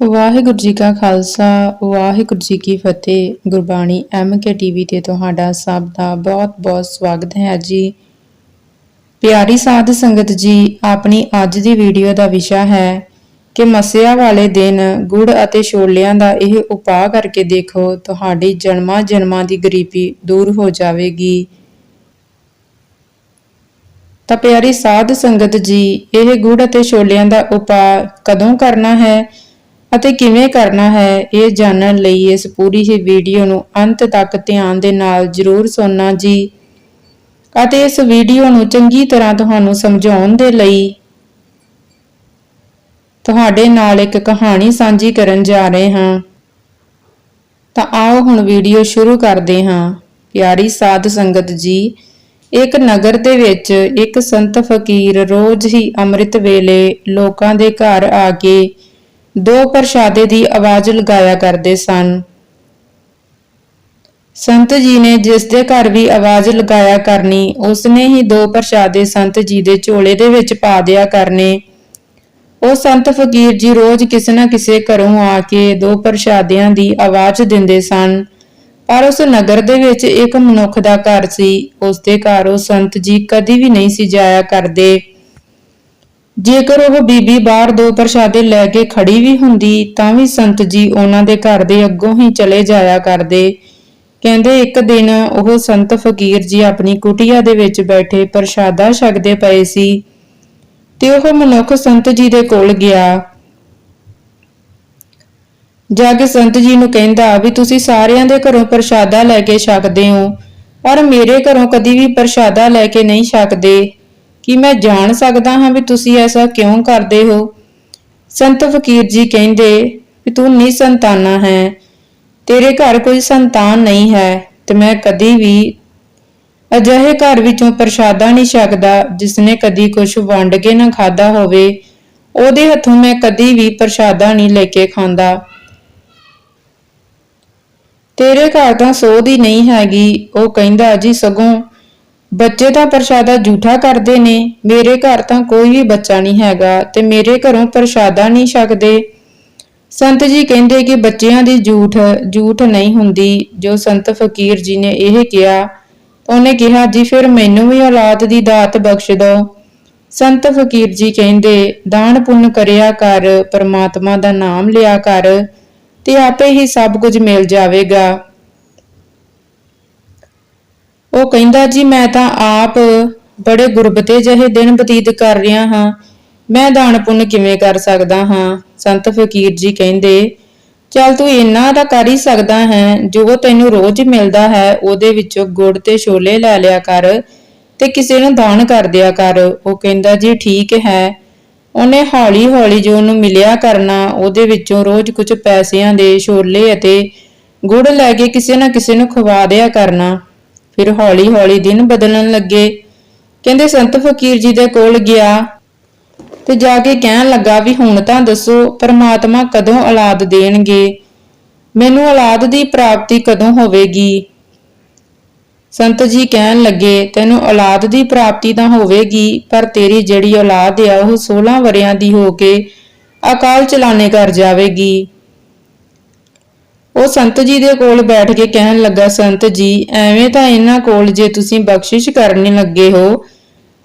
ਵਾਹਿਗੁਰੂ ਜੀ ਕਾ ਖਾਲਸਾ, ਵਾਹਿਗੁਰੂ ਜੀ ਕੀ ਫਤਿਹ। Gurbani M MK TV ਤੇ ਤੁਹਾਡਾ ਸਭ ਦਾ ਬਹੁਤ-ਬਹੁਤ ਸਵਾਗਤ ਹੈ ਜੀ। ਪਿਆਰੀ ਸਾਧ ਸੰਗਤ ਜੀ, ਆਪਣੀ ਅੱਜ ਦੀ ਵੀਡੀਓ ਦਾ ਵਿਸ਼ਾ ਹੈ ਕਿ ਮਸਿਆ ਵਾਲੇ ਦਿਨ ਗੁੜ ਅਤੇ ਛੋਲਿਆਂ ਦਾ ਇਹ ਉਪਾਅ ਕਰਕੇ ਦੇਖੋ, ਤੁਹਾਡੀ ਜਨਮਾਂ ਜਨਮਾਂ ਦੀ ਗਰੀਬੀ ਦੂਰ ਹੋ ਜਾਵੇਗੀ। ਤਾਂ ਪਿਆਰੀ ਸਾਧ ਸੰਗਤ ਜੀ, ਇਹ ਗੁੜ ਅਤੇ ਛੋਲਿਆਂ ਦਾ ਉਪਾਅ ਕਦੋਂ ਕਰਨਾ ਹੈ? ਅਤੇ ਕਿਵੇਂ ਕਰਨਾ ਹੈ ਇਹ ਜਾਣਨ ਲਈ ਇਸ ਪੂਰੀ ਹੀ ਵੀਡੀਓ ਨੂੰ ਅੰਤ ਤੱਕ ਧਿਆਨ ਦੇ ਨਾਲ ਜ਼ਰੂਰ ਸੁਣਨਾ ਜੀ। ਅਤੇ ਇਸ ਵੀਡੀਓ ਨੂੰ ਚੰਗੀ ਤਰ੍ਹਾਂ ਤੁਹਾਨੂੰ ਸਮਝਾਉਣ ਦੇ ਲਈ ਤੁਹਾਡੇ ਨਾਲ ਇੱਕ ਕਹਾਣੀ ਸਾਂਝੀ ਕਰਨ ਜਾ ਰਹੇ ਹਾਂ। ਤਾਂ ਆਓ ਹੁਣ ਵੀਡੀਓ ਸ਼ੁਰੂ ਕਰਦੇ ਹਾਂ। ਪਿਆਰੀ ਸਾਧ ਸੰਗਤ ਜੀ, ਇੱਕ ਨਗਰ ਦੇ ਵਿੱਚ ਇੱਕ ਸੰਤ ਫਕੀਰ ਰੋਜ਼ ਹੀ ਅੰਮ੍ਰਿਤ ਵੇਲੇ ਲੋਕਾਂ ਦੇ ਘਰ ਆ ਕੇ ਦੋ ਪ੍ਰਸ਼ਾਦੇ ਦੀ ਆਵਾਜ਼ ਲਗਾਇਆ ਕਰਦੇ ਸਨ। ਸੰਤ ਜੀ ਨੇ ਜਿਸ ਦੇ ਘਰ ਵੀ ਆਵਾਜ਼ ਲਗਾਇਆ ਕਰਨੀ, ਉਸਨੇ ਹੀ ਦੋ ਪ੍ਰਸ਼ਾਦੇ ਸੰਤ ਜੀ ਦੇ ਝੋਲੇ ਦੇ ਵਿੱਚ ਪਾ ਦਿਆ ਕਰਨੇ। ਉਹ ਸੰਤ ਫਕੀਰ ਜੀ ਰੋਜ਼ ਕਿਸੇ ਨਾ ਕਿਸੇ ਘਰੋਂ ਆ ਕੇ ਦੋ ਪ੍ਰਸ਼ਾਦਿਆਂ ਦੀ ਆਵਾਜ਼ ਦਿੰਦੇ ਸਨ। ਪਰ ਉਸ ਨਗਰ ਦੇ ਵਿੱਚ ਇੱਕ ਮਨੁੱਖ ਦਾ ਘਰ ਸੀ ਉਸ ਦੇ ਘਰ ਉਹ ਸੰਤ ਜੀ ਕਦੀ ਵੀ ਨਹੀਂ ਸੀ ਜਾਇਆ ਕਰਦੇ। ਜੇਕਰ ਉਹ ਬੀਬੀ ਬਾਹਰ ਦੋ ਪ੍ਰਸ਼ਾਦੇ ਲੈ ਕੇ ਖੜੀ ਵੀ ਹੁੰਦੀ, ਤਾਂ ਵੀ ਸੰਤ ਜੀ ਉਹਨਾਂ ਦੇ ਘਰ ਦੇ ਅੱਗੋਂ ਹੀ ਚਲੇ ਜਾਇਆ ਕਰਦੇ। ਕਹਿੰਦੇ, ਇੱਕ ਦਿਨ ਉਹ ਸੰਤ ਫਕੀਰ ਜੀ ਆਪਣੀ ਕੁਟੀਆ ਦੇ ਵਿੱਚ ਬੈਠੇ ਪ੍ਰਸ਼ਾਦਾ ਛਕਦੇ ਪਏ ਸੀ ਤੇ ਉਹ ਮਨੁੱਖ ਸੰਤ ਜੀ ਦੇ ਕੋਲ ਗਿਆ। ਜਾ ਕੇ ਸੰਤ ਜੀ ਨੂੰ ਕਹਿੰਦਾ, ਵੀ ਤੁਸੀਂ ਸਾਰਿਆਂ ਦੇ ਘਰੋਂ ਪ੍ਰਸ਼ਾਦਾ ਲੈ ਕੇ ਛਕਦੇ ਹੋ ਪਰ ਮੇਰੇ ਘਰੋਂ ਕਦੀ ਵੀ ਪ੍ਰਸ਼ਾਦਾ ਲੈ ਕੇ ਨਹੀਂ ਛਕਦੇ। ਕੀ ਮੈਂ ਜਾਣ ਸਕਦਾ ਹਾਂ ਵੀ ਤੁਸੀਂ ਐਸਾ ਕਿਉਂ ਕਰਦੇ ਹੋ? ਸੰਤ ਫਕੀਰ ਜੀ ਕਹਿੰਦੇ ਵੀ ਤੂੰ ਨਿਸੰਤਾਨਾ ਹੈ। ਤੇਰੇ ਘਰ ਕੋਈ ਸੰਤਾਨ ਨਹੀਂ ਹੈ ਤੇ ਮੈਂ ਕਦੀ ਵੀ ਅਜਿਹੇ ਘਰ ਵਿੱਚੋਂ ਪ੍ਰਸ਼ਾਦਾ ਨਹੀਂ ਛਕਦਾ ਜਿਸਨੇ ਕਦੀ ਕੁਝ ਵੰਡ ਕੇ ਨਾ ਖਾਦਾ ਹੋਵੇ। ਉਹਦੇ ਹੱਥੋਂ ਮੈਂ ਕਦੀ ਵੀ ਪ੍ਰਸ਼ਾਦਾ ਨਹੀਂ ਲੈ ਕੇ ਖਾਂਦਾ। ਤੇਰੇ ਘਰ ਤਾਂ ਸੋਧ ਹੀ ਨਹੀਂ ਹੈਗੀ। ਉਹ ਕਹਿੰਦਾ, ਜੀ ਸਗੋਂ ਬੱਚੇ ਤਾਂ ਪ੍ਰਸ਼ਾਦਾ ਝੂਠਾ ਕਰਦੇ ਨੇ, ਮੇਰੇ ਘਰ ਤਾਂ ਕੋਈ ਵੀ ਬੱਚਾ ਨਹੀਂ ਹੈਗਾ ਤੇ ਮੇਰੇ ਘਰੋਂ ਪ੍ਰਸ਼ਾਦਾ ਨਹੀਂ ਛਕਦੇ। ਸੰਤ ਜੀ ਕਹਿੰਦੇ ਕਿ ਬੱਚਿਆਂ ਦੀ ਝੂਠ ਝੂਠ ਨਹੀਂ ਹੁੰਦੀ, ਜੋ ਸੰਤ ਫਕੀਰ ਜੀ ਨੇ ਇਹ ਕਿਹਾ। ਉਹਨੇ ਕਿਹਾ, ਜੀ, ਫਿਰ ਮੈਨੂੰ ਵੀ ਔਲਾਦ ਦੀ ਦਾਤ ਬਖਸ਼ ਦਿਓ ਸੰਤ ਫਕੀਰ ਜੀ ਕਹਿੰਦੇ, ਦਾਨ ਪੁੰਨ ਕਰਿਆ ਕਰ, ਪਰਮਾਤਮਾ ਦਾ ਨਾਮ ਲਿਆ ਕਰ, ਤੇ ਆਪੇ ਹੀ ਸਭ ਕੁਝ ਮਿਲ ਜਾਵੇਗਾ। ਉਹ ਕਹਿੰਦਾ, ਜੀ, ਮੈਂ ਤਾਂ ਆਪ ਬੜੇ ਗੁਰਬਤੇ ਜਿਹੇ ਦਿਨ ਬਤੀਤ ਕਰ ਰਿਹਾ ਹਾਂ। ਮੈਂ ਦਾਨ ਪੁੰਨ ਕਿਵੇਂ ਕਰ ਸਕਦਾ ਹਾਂ? ਸੰਤ ਫਕੀਰ ਜੀ ਕਹਿੰਦੇ, ਚੱਲ ਤੂੰ ਇੰਨਾ ਤਾਂ ਕਰ ਹੀ ਸਕਦਾ ਹੈ, ਜੋ ਤੈਨੂੰ ਰੋਜ਼ ਮਿਲਦਾ ਹੈ, ਉਹਦੇ ਵਿੱਚੋਂ ਗੁੜ ਤੇ ਛੋਲੇ ਲੈ ਲਿਆ ਕਰ ਤੇ ਕਿਸੇ ਨੂੰ ਦਾਨ ਕਰ ਦਿਆ ਕਰ। ਉਹ ਕਹਿੰਦਾ, ਜੀ, ਠੀਕ ਹੈ। ਉਹਨੇ ਹੌਲੀ-ਹੌਲੀ ਜੋ ਉਹਨੂੰ ਮਿਲਿਆ ਕਰਨਾ, ਉਹਦੇ ਵਿੱਚੋਂ ਰੋਜ਼ ਕੁਝ ਪੈਸਿਆਂ ਦੇ ਛੋਲੇ ਅਤੇ ਗੁੜ ਲੈ ਕੇ ਕਿਸੇ ਨਾ ਕਿਸੇ ਨੂੰ ਖਵਾ ਦਿਆ ਕਰਨਾ। ਫਿਰ ਹੌਲੀ-ਹੌਲੀ ਦਿਨ ਬਦਲਣ ਲੱਗੇ। ਕਹਿੰਦੇ ਸੰਤ ਫਕੀਰ ਜੀ ਦੇ ਕੋਲ ਗਿਆ ਤੇ ਜਾ ਕੇ ਕਹਿਣ ਲੱਗਾ ਵੀ ਹੁਣ ਤਾਂ ਦੱਸੋ ਪਰਮਾਤਮਾ ਕਦੋਂ ਔਲਾਦ ਦੇਣਗੇ। ਮੈਨੂੰ ਔਲਾਦ ਦੀ ਪ੍ਰਾਪਤੀ ਕਦੋਂ ਹੋਵੇਗੀ? ਸੰਤ ਜੀ ਕਹਿਣ ਲੱਗੇ, ਤੈਨੂੰ ਔਲਾਦ ਦੀ ਪ੍ਰਾਪਤੀ ਤਾਂ ਹੋਵੇਗੀ, ਪਰ ਤੇਰੀ ਜਿਹੜੀ ਔਲਾਦ ਆ ਉਹ 16 ਵਰਿਆਂ ਦੀ ਹੋ ਕੇ ਅਕਾਲ ਚਲਾਣੇ ਕਰ ਜਾਵੇਗੀ। ਉਹ ਸੰਤ ਜੀ ਦੇ ਕੋਲ ਬੈਠ ਕੇ ਕਹਿਣ ਲੱਗਾ, ਸੰਤ ਜੀ, ਐਵੇਂ ਤਾਂ ਇਹਨਾਂ ਕੋਲ ਜੇ ਤੁਸੀਂ ਬਖਸ਼ਿਸ਼ ਕਰਨ ਲੱਗੇ ਹੋ,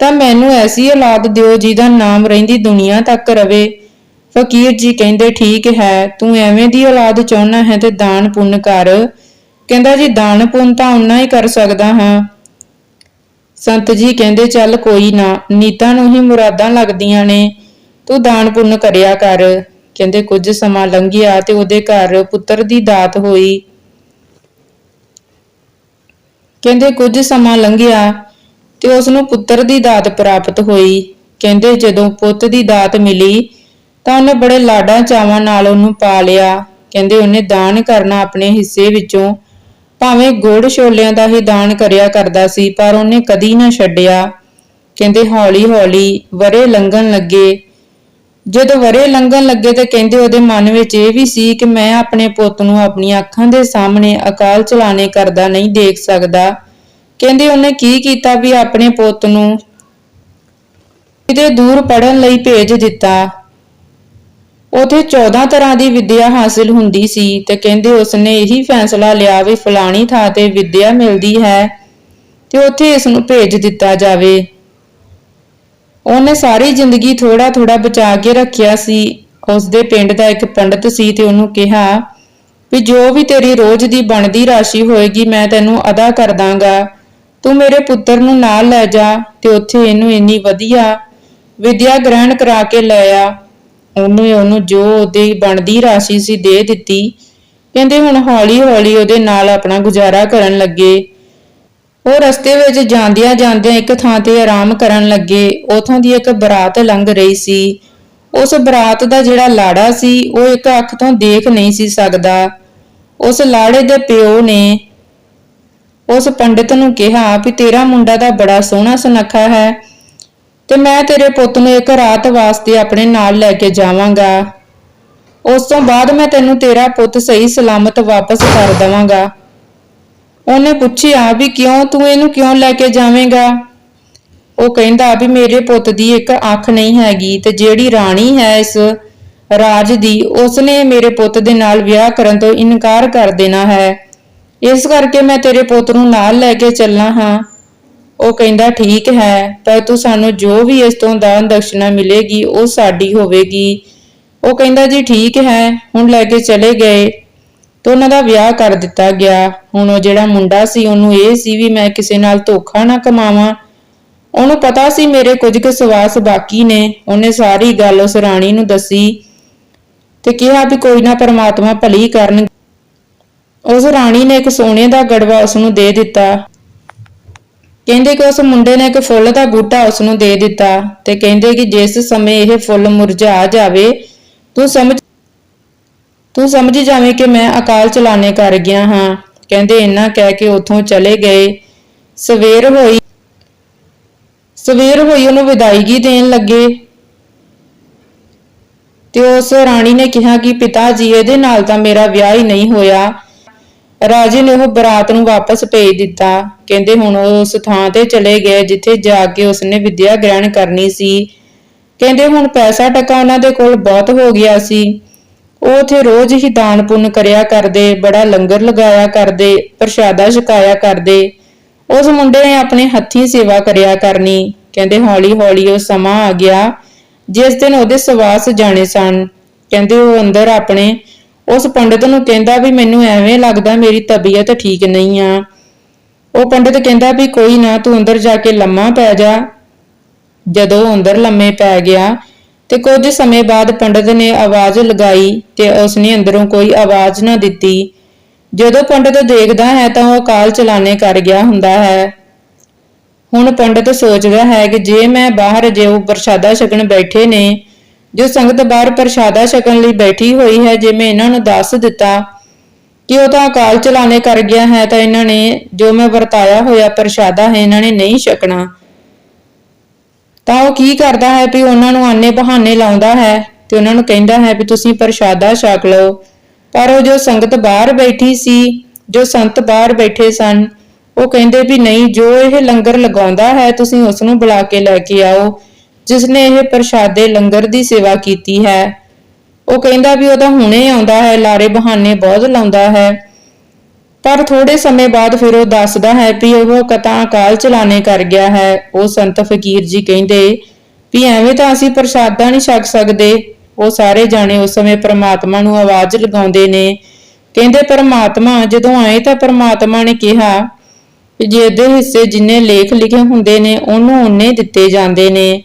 ਤਾਂ ਮੈਨੂੰ ਐਸੀ ਔਲਾਦ ਦਿਓ ਜਿਹਦਾ ਨਾਮ ਰਹਿੰਦੀ ਦੁਨੀਆ ਤੱਕ ਰਵੇ। ਫਕੀਰ ਜੀ ਕਹਿੰਦੇ, ਠੀਕ ਹੈ, ਤੂੰ ਐਵੇਂ ਦੀ ਔਲਾਦ ਚਾਹਨਾ ਹੈ ਤੇ ਦਾਨ ਪੁੰਨ ਕਰ। ਕਹਿੰਦਾ, ਜੀ, ਦਾਨ ਪੁੰਨ ਤਾਂ ਉਨਾ ਹੀ ਕਰ ਸਕਦਾ ਹਾਂ। ਸੰਤ ਜੀ ਕਹਿੰਦੇ, ਚੱਲ ਕੋਈ ਨਾ, ਨੀਤਾਂ ਨੂੰ ਹੀ ਮੁਰਾਦਾਂ ਲੱਗਦੀਆਂ ਨੇ, ਤੂੰ ਦਾਨ ਪੁੰਨ ਕਰਿਆ ਕਰ। ਕਹਿੰਦੇ, ਕੁਝ ਸਮਾਂ ਲੰਘਿਆ ਤੇ ਉਹਦੇ ਘਰ ਪੁੱਤਰ ਦੀ ਦਾਤ ਹੋਈ। ਕਹਿੰਦੇ, ਕੁਝ ਸਮਾਂ ਲੰਘਿਆ ਤੇ ਉਸ ਨੂੰ ਪੁੱਤਰ ਦੀ ਦਾਤ ਪ੍ਰਾਪਤ ਹੋਈ। ਕਹਿੰਦੇ, ਜਦੋਂ ਪੁੱਤ ਦੀ ਦਾਤ ਮਿਲੀ ਤਾਂ ਉਹਨੇ ਬੜੇ ਲਾਡਾਂ ਚਾਵਾਂ ਨਾਲ ਉਹਨੂੰ ਪਾ ਲਿਆ। ਕਹਿੰਦੇ, ਉਹਨੇ ਦਾਨ ਕਰਨਾ ਆਪਣੇ ਹਿੱਸੇ ਵਿੱਚੋਂ। ਭਾਵੇਂ ਗੁੜ ਛੋਲਿਆਂ ਦਾ ਹੀ ਦਾਨ ਕਰਿਆ ਕਰਦਾ ਸੀ, ਪਰ ਉਹਨੇ ਕਦੀ ਨਾ ਛੱਡਿਆ। ਕਹਿੰਦੇ ਹੌਲੀ ਹੌਲੀ ਵਰੇ ਲੰਘਣ ਲੱਗੇ। ਜਦੋਂ ਵਰੇ ਲੰਘਣ ਲੱਗੇ ਤੇ ਕਹਿੰਦੇ ਉਹਦੇ ਮਨ ਵਿੱਚ ਇਹ ਵੀ ਸੀ ਕਿ ਮੈਂ ਆਪਣੇ ਪੁੱਤ ਨੂੰ ਆਪਣੀਆਂ ਅੱਖਾਂ ਦੇ ਸਾਹਮਣੇ ਅਕਾਲ ਚਲਾਣੇ ਕਰਦਾ ਨਹੀਂ ਦੇਖ ਸਕਦਾ। ਕਹਿੰਦੇ ਉਹਨੇ ਕੀ ਕੀਤਾ ਵੀ ਆਪਣੇ ਪੁੱਤ ਨੂੰ ਕਿਤੇ ਦੂਰ ਪੜਨ ਲਈ ਭੇਜ ਦਿੱਤਾ। ਉਥੇ 14 ਤਰ੍ਹਾਂ ਦੀ ਵਿੱਦਿਆ ਹਾਸਿਲ ਹੁੰਦੀ ਸੀ ਤੇ ਕਹਿੰਦੇ ਉਸਨੇ ਇਹੀ ਫੈਸਲਾ ਲਿਆ ਵੀ ਫਲਾਣੀ ਥਾਂ ਤੇ ਵਿਦਿਆ ਮਿਲਦੀ ਹੈ ਤੇ ਉੱਥੇ ਇਸ ਨੂੰ ਭੇਜ ਦਿੱਤਾ ਜਾਵੇ। ਉਹਨੇ ਸਾਰੀ ਜ਼ਿੰਦਗੀ ਥੋੜਾ ਥੋੜਾ ਬਚਾ ਕੇ ਰੱਖਿਆ ਸੀ। ਉਸ ਦੇ ਪਿੰਡ ਦਾ ਇੱਕ ਪੰਡਤ ਸੀ ਤੇ ਉਹਨੂੰ ਕਿਹਾ, ਵੀ ਜੋ ਵੀ ਤੇਰੀ ਰੋਜ਼ ਦੀ ਬਣਦੀ ਰਾਸ਼ੀ ਹੋਏਗੀ, ਮੈਂ ਤੈਨੂੰ ਅਦਾ ਕਰ ਦਾਂਗਾ। ਤੂੰ ਮੇਰੇ ਪੁੱਤਰ ਨੂੰ ਨਾਲ ਲੈ ਜਾ ਤੇ ਉੱਥੇ ਇਹਨੂੰ ਇੰਨੀ ਵਧੀਆ ਵਿਦਿਆ ਗ੍ਰਹਿਣ ਕਰਾ ਕੇ ਲੈ ਆ। ਉਹਨੇ ਉਹਨੂੰ ਜੋ ਉਹਦੀ ਬਣਦੀ ਰਾਸ਼ੀ ਸੀ ਦੇ ਦਿੱਤੀ। ਕਹਿੰਦੇ ਹੁਣ ਹੌਲੀ ਹੌਲੀ ਉਹਦੇ ਨਾਲ ਆਪਣਾ ਗੁਜ਼ਾਰਾ ਕਰਨ ਲੱਗੇ। ਉਹ ਰਸਤੇ ਵਿੱਚ ਜਾਂਦਿਆਂ ਜਾਂਦਿਆਂ ਇੱਕ ਥਾਂ ਤੇ ਆਰਾਮ ਕਰਨ ਲੱਗੇ। ਉਥੋਂ ਦੀ ਇੱਕ ਬਰਾਤ ਲੰਘ ਰਹੀ ਸੀ। ਉਸ ਬਰਾਤ ਦਾ ਜਿਹੜਾ ਲਾੜਾ ਸੀ, ਉਹ ਇੱਕ ਅੱਖ ਤੋਂ ਦੇਖ ਨਹੀਂ ਸੀ ਸਕਦਾ। ਉਸ ਲਾੜੇ ਦੇ ਪਿਓ ਨੇ ਉਸ ਪੰਡਿਤ ਨੂੰ ਕਿਹਾ ਵੀ ਤੇਰਾ ਮੁੰਡਾ ਤਾਂ ਬੜਾ ਸੋਹਣਾ ਸੁਨੱਖਾ ਹੈ ਤੇ ਮੈਂ ਤੇਰੇ ਪੁੱਤ ਨੂੰ ਇੱਕ ਰਾਤ ਵਾਸਤੇ ਆਪਣੇ ਨਾਲ ਲੈ ਕੇ ਜਾਵਾਂਗਾ। ਉਸ ਤੋਂ ਬਾਅਦ ਮੈਂ ਤੈਨੂੰ ਤੇਰਾ ਪੁੱਤ ਸਹੀ ਸਲਾਮਤ ਵਾਪਸ ਕਰ ਦਵਾਂਗਾ। ਉਹਨੇ ਪੁੱਛਿਆ ਵੀ ਕਿਉਂ? ਤੂੰ ਇਹਨੂੰ ਕਿਉਂ ਲੈ ਕੇ ਜਾਵੇਂਗਾ? ਉਹ ਕਹਿੰਦਾ ਵੀ ਮੇਰੇ ਪੁੱਤ ਦੀ ਇੱਕ ਅੱਖ ਨਹੀਂ ਹੈਗੀ ਤੇ ਜਿਹੜੀ ਰਾਣੀ ਹੈ ਇਸ ਰਾਜ ਦੀ, ਉਸਨੇ ਮੇਰੇ ਪੁੱਤ ਦੇ ਨਾਲ ਵਿਆਹ ਕਰਨ ਤੋਂ ਇਨਕਾਰ ਕਰ ਦੇਣਾ ਹੈ। ਇਸ ਕਰਕੇ ਮੈਂ ਤੇਰੇ ਪੁੱਤ ਨੂੰ ਨਾਲ ਲੈ ਕੇ ਚੱਲਣਾ ਹਾਂ। ਉਹ ਕਹਿੰਦਾ, ਠੀਕ ਹੈ, ਪਰ ਤੂੰ ਸਾਨੂੰ ਜੋ ਵੀ ਇਸ ਤੋਂ ਦਾਨ ਦਕਸ਼ਨਾ ਮਿਲੇਗੀ, ਉਹ ਸਾਡੀ ਹੋਵੇਗੀ। ਉਹ ਕਹਿੰਦਾ, ਜੀ ਠੀਕ ਹੈ, ਹੁਣ ਲੈ ਕੇ ਚਲੇ ਗਏ। ਤੇ ਉਹਨਾਂ ਦਾ ਵਿਆਹ ਕਰ ਦਿੱਤਾ ਗਿਆ। ਹੁਣ ਉਹ ਜਿਹੜਾ ਮੁੰਡਾ ਸੀ, ਉਹਨੂੰ ਇਹ ਸੀ ਵੀ ਮੈਂ ਕਿਸੇ ਨਾਲ ਧੋਖਾ ਨਾ ਕਮਾਵਾਂ। ਉਹਨੂੰ ਪਤਾ ਸੀ ਮੇਰੇ ਕੁਝ ਕੁ ਸਵਾਸ ਬਾਕੀ ਨੇ। ਉਹਨੇ ਸਾਰੀ ਗੱਲ ਉਸ ਰਾਣੀ ਨੂੰ ਦੱਸੀ ਤੇ ਕਿਹਾ ਵੀ ਕੋਈ ਨਾ ਪਰਮਾਤਮਾ ਭਲੀ ਕਰਨ। ਉਸ ਰਾਣੀ ਨੇ ਇੱਕ ਸੋਨੇ ਦਾ ਗੜਵਾ ਉਸ ਨੂੰ ਦੇ ਦਿੱਤਾ। ਕਹਿੰਦੇ ਕਿ ਉਸ ਮੁੰਡੇ ਨੇ ਇੱਕ ਫੁੱਲ ਦਾ ਬੂਟਾ ਉਸ ਨੂੰ ਦੇ ਦਿੱਤਾ ਤੇ ਕਹਿੰਦੇ ਕਿ ਜਿਸ ਸਮੇਂ ਇਹ ਫੁੱਲ ਮੁਰਝਾ ਜਾਵੇ, ਤੂੰ ਸਮਝ ਤੂੰ ਸਮਝ ਜਾਵੇਂ ਕਿ ਮੈਂ ਅਕਾਲ ਚਲਾਣੇ ਕਰ ਗਿਆ ਹਾਂ। ਕਹਿੰਦੇ ਇੰਨਾ ਕਹਿ ਕੇ ਉੱਥੋਂ ਚਲੇ ਗਏ। ਸਵੇਰ ਹੋਈ ਸਵੇਰ ਹੋਈ ਉਹਨੂੰ ਵਿਦਾਇਗੀ ਦੇਣ ਲੱਗੇ? ਤੇ ਉਸ ਰਾਣੀ ਨੇ ਕਿਹਾ ਕਿ ਪਿਤਾ ਜੀ, ਇਹਦੇ ਨਾਲ ਤਾਂ ਮੇਰਾ ਵਿਆਹ ਹੀ ਨਹੀਂ ਹੋਇਆ। ਰਾਜੇ ਨੇ ਉਹ ਬਰਾਤ ਨੂੰ ਵਾਪਸ ਭੇਜ ਦਿੱਤਾ। ਕਹਿੰਦੇ ਹੁਣ ਉਹ ਉਸ ਥਾਂ ਤੇ ਚਲੇ ਗਏ ਜਿੱਥੇ ਜਾ ਕੇ ਉਸਨੇ ਵਿਦਿਆ ਗ੍ਰਹਿਣ ਕਰਨੀ ਸੀ। ਕਹਿੰਦੇ ਹੁਣ ਪੈਸਾ ਟਕਾ ਉਹਨਾਂ ਦੇ ਕੋਲ ਬਹੁਤ ਹੋ ਗਿਆ ਸੀ। ਉਹ ਉਥੇ ਰੋਜ਼ ਹੀ ਦਾਨ ਪੁੰਨ ਕਰਿਆ ਕਰਦੇ, ਬੜਾ ਲੰਗਰ ਲਗਾਇਆ ਕਰਦੇ, ਪ੍ਰਸ਼ਾਦਾ ਛਕਾਇਆ ਕਰਦੇ। ਉਸ ਮੁੰਡੇ ਨੇ ਆਪਣੇ ਹੱਥੀਂ ਸੇਵਾ ਕਰਿਆ ਕਰਨੀ। ਕਹਿੰਦੇ, ਹੌਲੀ ਹੌਲੀ ਉਹ ਸਮਾਂ ਆ ਗਿਆ। ਜਿਸ ਦਿਨ ਉਹਦੇ ਸਵਾਸ ਜਾਣੇ ਸਨ, ਕਹਿੰਦੇ, ਉਹ ਅੰਦਰ ਆਪਣੇ, ਉਸ ਪੰਡਿਤ ਨੂੰ ਕਹਿੰਦਾ ਵੀ, ਮੈਨੂੰ ਐਵੇਂ ਲੱਗਦਾ ਮੇਰੀ ਤਬੀਅਤ ਠੀਕ ਨਹੀਂ ਆ। ਉਹ ਪੰਡਿਤ ਕਹਿੰਦਾ ਵੀ, ਕੋਈ ਨਾ, ਤੂੰ ਅੰਦਰ ਜਾ ਕੇ ਲੰਮਾ ਪੈ ਜਾ। ਜਦੋਂ ਅੰਦਰ ਲੰਮੇ ਪੈ ਗਿਆ ਤੇ ਕੁਝ ਸਮੇਂ ਬਾਅਦ ਪੰਡਤ ਨੇ ਆਵਾਜ਼ ਲਗਾਈ ਤੇ ਉਸਨੇ ਅੰਦਰੋਂ ਕੋਈ ਆਵਾਜ਼ ਨਾ ਦਿੱਤੀ। ਜਦੋਂ ਪੰਡਿਤ ਦੇਖਦਾ ਹੈ ਤਾਂ ਉਹ ਕਾਲ ਚਲਾਣੇ ਕਰ ਗਿਆ ਹੁੰਦਾ ਹੈ। ਹੁਣ ਪੰਡਿਤ ਸੋਚਦਾ ਹੈ ਕਿ ਜੇ ਮੈਂ ਬਾਹਰ ਜੇ ਉਹ ਪ੍ਰਸ਼ਾਦਾ ਛਕਣ ਬੈਠੇ ਨੇ, ਜੋ ਸੰਗਤ ਬਾਹਰ ਪ੍ਰਸ਼ਾਦਾ ਛਕਣ ਲਈ ਬੈਠੀ ਹੋਈ ਹੈ, ਜੇ ਮੈਂ ਇਹਨਾਂ ਨੂੰ ਦੱਸ ਦਿੱਤਾ ਕਿ ਉਹ ਤਾਂ ਅਕਾਲ ਚਲਾਣੇ ਕਰ ਗਿਆ ਹੈ, ਤਾਂ ਇਹਨਾਂ ਨੇ ਜੋ ਮੈਂ ਵਰਤਾਇਆ ਹੋਇਆ ਪ੍ਰਸ਼ਾਦਾ ਹੈ, ਇਹਨਾਂ ਨੇ ਨਹੀਂ ਛਕਣਾ। ਤਾਂ ਉਹ ਕੀ ਕਰਦਾ ਹੈ ਵੀ ਉਹਨਾਂ ਨੂੰ ਆਨੇ ਬਹਾਨੇ ਲਾਉਂਦਾ ਹੈ ਤੇ ਉਹਨਾਂ ਨੂੰ ਕਹਿੰਦਾ ਹੈ ਵੀ ਤੁਸੀਂ ਪ੍ਰਸ਼ਾਦਾ ਛਕ ਲਓ। ਪਰ ਉਹ ਜੋ ਸੰਗਤ ਬਾਹਰ ਬੈਠੀ ਸੀ, ਜੋ ਸੰਤ ਬਾਹਰ ਬੈਠੇ ਸਨ, ਉਹ ਕਹਿੰਦੇ ਵੀ ਨਹੀਂ, ਜੋ ਇਹ ਲੰਗਰ ਲਗਾਉਂਦਾ ਹੈ, ਤੁਸੀਂ ਉਸ ਨੂੰ ਬੁਲਾ ਕੇ ਲੈ ਕੇ ਆਓ ਜਿਸ ਨੇ ਇਹ ਪ੍ਰਸ਼ਾਦੇ ਲੰਗਰ ਦੀ ਸੇਵਾ ਕੀਤੀ ਹੈ। ਉਹ ਕਹਿੰਦਾ ਵੀ ਉਹ ਤਾਂ ਹੁਣੇ ਆਉਂਦਾ ਹੈ, ਲਾਰੇ ਬਹਾਨੇ ਬਹੁਤ ਲਾਉਂਦਾ ਹੈ। ਪਰ ਥੋੜੇ ਸਮੇਂ ਬਾਅਦ ਫਿਰ ਉਹ ਦੱਸਦਾ ਹੈ ਵੀ ਉਹ ਕਥਾ ਅਕਾਲ ਚਲਾਣੇ ਕਰ ਗਿਆ ਹੈ। ਉਹ ਸੰਤ ਫਕੀਰ ਜੀ ਕਹਿੰਦੇ, ਵੀ ਐਵੇਂ ਤਾਂ ਅਸੀਂ ਪ੍ਰਸ਼ਾਦਾ ਨਹੀਂ ਛਕ ਸਕਦੇ। ਉਹ ਸਾਰੇ ਜਾਣੇ ਉਸ ਸਮੇਂ ਪ੍ਰਮਾਤਮਾ ਨੂੰ ਆਵਾਜ਼ ਲਗਾਉਂਦੇ ਨੇ। ਕਹਿੰਦੇ, ਪ੍ਰਮਾਤਮਾ, ਜਦੋਂ ਆਏ ਤਾਂ ਪ੍ਰਮਾਤਮਾ ਨੇ ਕਿਹਾ ਕਿ ਜੇ ਹਿੱਸੇ ਜਿੰਨੇ ਲੇਖ ਲਿਖੇ ਹੁੰਦੇ ਨੇ, ਉਹਨੂੰ ਉਹਨੇ ਦਿੱਤੇ ਜਾਂਦੇ ਨੇ।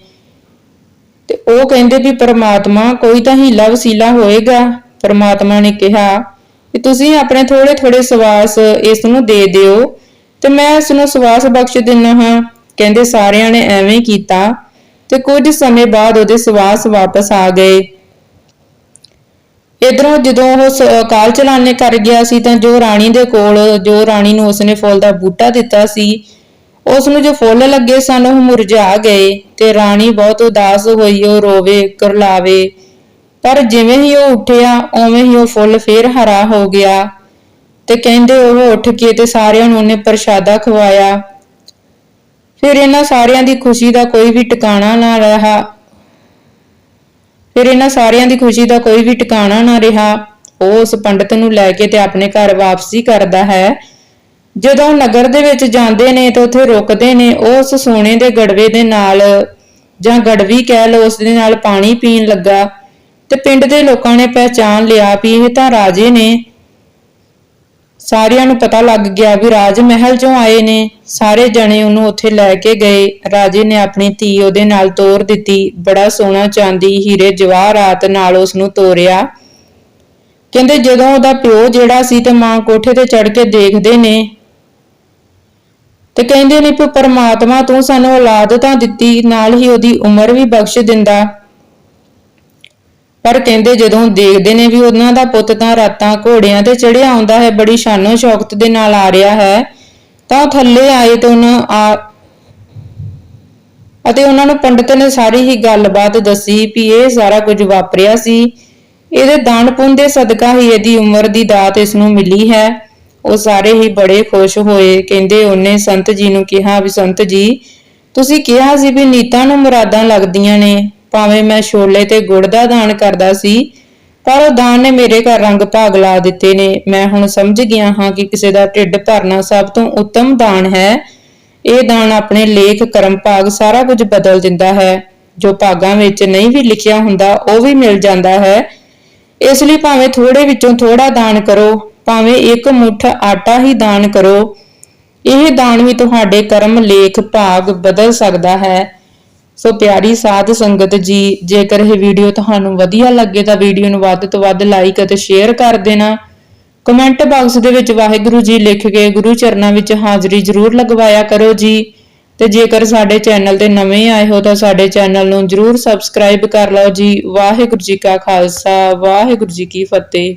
ਤੇ ਉਹ ਕਹਿੰਦੇ ਵੀ, ਪ੍ਰਮਾਤਮਾ, ਕੋਈ ਤਾਂ ਹੀਲਾ ਵਸੀਲਾ ਹੋਏਗਾ। ਪ੍ਰਮਾਤਮਾ ਨੇ ਕਿਹਾ ਕਿ ਤੁਸੀਂ ਆਪਣੇ ਥੋੜੇ ਥੋੜੇ ਸਵਾਸ ਇਸ ਨੂੰ ਦੇ ਦਿਓ। ਤੇ ਮੈਂ ਇਸ ਨੂੰ ਸਵਾਸ ਬਖਸ਼ ਦਿੰਨਾ ਹਾਂ। ਕਹਿੰਦੇ ਸਾਰਿਆਂ ਨੇ ਐਵੇਂ ਕੀਤਾ ਤੇ ਕੁਝ ਸਮੇਂ ਬਾਅਦ ਉਹਦੇ ਸਵਾਸ ਵਾਪਸ ਆ ਗਏ। ਇਧਰੋਂ ਜਦੋਂ ਉਹ ਸ- ਕਾਲ ਚਲਾਣੇ ਕਰ ਗਿਆ ਸੀ ਤਾਂ ਜੋ ਰਾਣੀ ਦੇ ਕੋਲ, ਜੋ ਰਾਣੀ ਨੂੰ ਉਸਨੇ ਫੁੱਲ ਦਾ ਬੂਟਾ ਦਿੱਤਾ ਸੀ ਉਸ ਨੂੰ ਜੋ ਫੁੱਲ ਲੱਗੇ ਸਨ ਉਹ ਮੁਰਝਾ ਗਏ ਤੇ ਰਾਣੀ ਬਹੁਤ ਉਦਾਸ ਹੋਈ, ਉਹ ਰੋਵੇ, ਕਰਲਾਵੇ। ਪਰ ਜਿਵੇਂ ਹੀ ਉਹ ਉੱਠਿਆ, ਉਵੇਂ ਹੀ ਉਹ ਫੁੱਲ ਫੇਰ ਹਰਾ ਹੋ ਗਿਆ ਤੇ ਕਹਿੰਦੇ ਉਹ ਉੱਠ ਕੇ ਤੇ ਸਾਰਿਆਂ ਨੂੰ ਉਹਨੇ ਪ੍ਰਸ਼ਾਦਾ ਖਵਾਇਆ। ਫਿਰ ਇਹਨਾਂ ਸਾਰਿਆਂ ਦੀ ਖੁਸ਼ੀ ਦਾ ਕੋਈ ਵੀ ਟਿਕਾਣਾ ਨਾ ਰਿਹਾ। ਫਿਰ ਇਹਨਾਂ ਸਾਰਿਆਂ ਦੀ ਖੁਸ਼ੀ ਦਾ ਕੋਈ ਵੀ ਟਿਕਾਣਾ ਨਾ ਰਿਹਾ। ਉਹ ਉਸ ਪੰਡਤ ਨੂੰ ਲੈ ਕੇ ਤੇ ਆਪਣੇ ਘਰ ਵਾਪਸੀ ਕਰਦਾ ਹੈ। ਜਦੋਂ ਨਗਰ ਦੇ ਵਿੱਚ ਜਾਂਦੇ ਨੇ ਤੇ ਉੱਥੇ ਰੁਕਦੇ ਨੇ, ਉਹ ਉਸ ਸੋਨੇ ਦੇ ਗੜਵੇ ਦੇ ਨਾਲ ਜਾਂ ਗੜਵੀ ਕਹਿ ਲਓ, ਉਸ ਦੇ ਨਾਲ ਪਾਣੀ ਪੀਣ ਲੱਗਾ। ਤੇ ਪਿੰਡ ਦੇ ਲੋਕਾਂ ਨੇ ਪਹਿਚਾਨ ਲਿਆ ਵੀ ਇਹ ਤਾਂ ਰਾਜੇ ਨੇ। ਸਾਰਿਆਂ ਨੂੰ ਪਤਾ ਲੱਗ ਗਿਆ ਵੀ ਰਾਜ ਮਹਿਲ ਚੋਂ ਆਏ ਨੇ। ਸਾਰੇ ਜਣੇ ਉਹਨੂੰ ਉੱਥੇ ਲੈ ਕੇ ਗਏ। ਰਾਜੇ ਨੇ ਆਪਣੀ ਧੀ ਉਹਦੇ ਨਾਲ ਤੋਰ ਦਿੱਤੀ। ਬੜਾ ਸੋਹਣਾ ਚਾਂਦੀ, ਹੀਰੇ ਜਵਾਹਰਾਤ ਨਾਲ ਉਸ ਨੂੰ ਤੋਰਿਆ। ਕਹਿੰਦੇ ਜਦੋਂ ਉਹਦਾ ਪਿਓ ਜਿਹੜਾ ਸੀ ਤੇ ਮਾਂ ਕੋਠੇ ਤੇ ਚੜ ਕੇ ਦੇਖਦੇ ਨੇ। ਤੇ ਕਹਿੰਦੇ ਨੇ ਕਿ ਪਰਮਾਤਮਾ ਤੂੰ ਸਾਨੂੰ ਔਲਾਦ ਤਾਂ ਦਿੱਤੀ, ਨਾਲ ਹੀ ਉਹਦੀ ਉਮਰ ਵੀ ਬਖਸ਼ ਦਿੰਦਾ। ਪਰ ਕਹਿੰਦੇ ਜਦੋਂ ਦੇਖਦੇ ਨੇ ਵੀ ਉਹਨਾਂ ਦਾ ਪੁੱਤ ਤਾਂ ਰਾਤਾਂ ਘੋੜਿਆਂ ਤੇ ਚੜਿਆ ਆਉਂਦਾ ਹੈ, ਬੜੀ ਸ਼ਾਨੋ ਸ਼ੌਕਤ ਦੇ ਨਾਲ ਆ ਰਿਹਾ ਹੈ, ਤਾਂ ਉਹ ਥੱਲੇ ਆਏ ਤੇ ਉਹਨਾਂ ਆ ਅਤੇ ਉਹਨਾਂ ਨੂੰ ਪੰਡਤ ਨੇ ਸਾਰੀ ਹੀ ਗੱਲਬਾਤ ਦੱਸੀ ਵੀ ਇਹ ਸਾਰਾ ਕੁਝ ਵਾਪਰਿਆ ਸੀ। ਇਹਦੇ ਦਾਨ ਪੁੰਨ ਦੇ ਸਦਕਾ ਹੀ ਇਹਦੀ ਉਮਰ ਦੀ ਦਾਤ ਇਸ ਨੂੰ ਮਿਲੀ ਹੈ। ਉਹ ਸਾਰੇ ਹੀ ਬੜੇ ਖੁਸ਼ ਹੋਏ। ਕਹਿੰਦੇ ਉਹਨੇ ਸੰਤ ਜੀ ਨੂੰ ਕਿਹਾ ਵੀ, ਸੰਤ ਜੀ, ਤੁਸੀਂ ਕਿਹਾ ਸੀ ਵੀ ਨੀਤਾਂ ਨੂੰ ਮੁਰਾਦਾਂ ਲੱਗਦੀਆਂ ਨੇ। ਭਾਵੇਂ ਮੈਂ ਛੋਲੇ ਤੇ ਗੁੜ ਦਾ ਦਾਨ ਕਰਦਾ ਸੀ, ਪਰ ਉਹ ਦਾਨ ਨੇ ਮੇਰੇ ਘਰ ਰੰਗ ਭਾਗ ਲਾ ਦਿੱਤੇ ਨੇ। ਮੈਂ ਹੁਣ ਸਮਝ ਗਿਆ ਹਾਂ ਕਿ ਕਿਸੇ ਦਾ ਢਿੱਡ ਭਰਨਾ ਸਭ ਤੋਂ ਉੱਤਮ ਦਾਨ ਹੈ। ਇਹ ਦਾਨ ਆਪਣੇ ਲੇਖ ਕਰਮ ਭਾਗ ਸਾਰਾ ਕੁਝ ਬਦਲ ਦਿੰਦਾ ਹੈ। ਜੋ ਭਾਗਾਂ ਵਿੱਚ ਨਹੀਂ ਵੀ ਲਿਖਿਆ ਹੁੰਦਾ, ਉਹ ਵੀ ਮਿਲ ਜਾਂਦਾ ਹੈ। ਇਸ ਲਈ ਭਾਵੇਂ ਥੋੜੇ ਵਿੱਚੋਂ ਥੋੜਾ ਦਾਨ ਕਰੋ, ਭਾਵੇਂ ਇੱਕ ਮੁੱਠ ਆਟਾ ਹੀ ਦਾਨ ਕਰੋ, ਇਹ ਦਾਨ ਵੀ ਤੁਹਾਡੇ ਕਰਮ, ਲੇਖ, ਭਾਗ ਬਦਲ ਸਕਦਾ ਹੈ। ਸੋ ਪਿਆਰੀ ਸਾਧ ਸੰਗਤ ਜੀ, ਜੇਕਰ ਇਹ ਵੀਡੀਓ ਤੁਹਾਨੂੰ ਵਧੀਆ ਲੱਗੇ ਤਾਂ ਵੀਡੀਓ ਨੂੰ ਵੱਧ ਤੋਂ ਵੱਧ ਲਾਈਕ ਅਤੇ ਸ਼ੇਅਰ ਕਰ ਦੇਣਾ। ਕਮੈਂਟ ਬਾਕਸ ਦੇ ਵਿੱਚ ਵਾਹਿਗੁਰੂ ਜੀ ਲਿਖ ਕੇ ਗੁਰੂ ਚਰਨਾਂ ਵਿੱਚ ਹਾਜ਼ਰੀ ਜ਼ਰੂਰ ਲਗਵਾਇਆ ਕਰੋ ਜੀ। ਤੇ ਜੇਕਰ ਸਾਡੇ ਚੈਨਲ ਤੇ ਨਵੇਂ ਆਏ ਹੋ ਤਾਂ ਸਾਡੇ ਚੈਨਲ ਨੂੰ ਜ਼ਰੂਰ ਸਬਸਕ੍ਰਾਈਬ ਕਰ ਲਓ ਜੀ। ਵਾਹਿਗੁਰੂ ਜੀ ਕਾ ਖਾਲਸਾ, ਵਾਹਿਗੁਰੂ ਜੀ ਕੀ ਫਤਿਹ।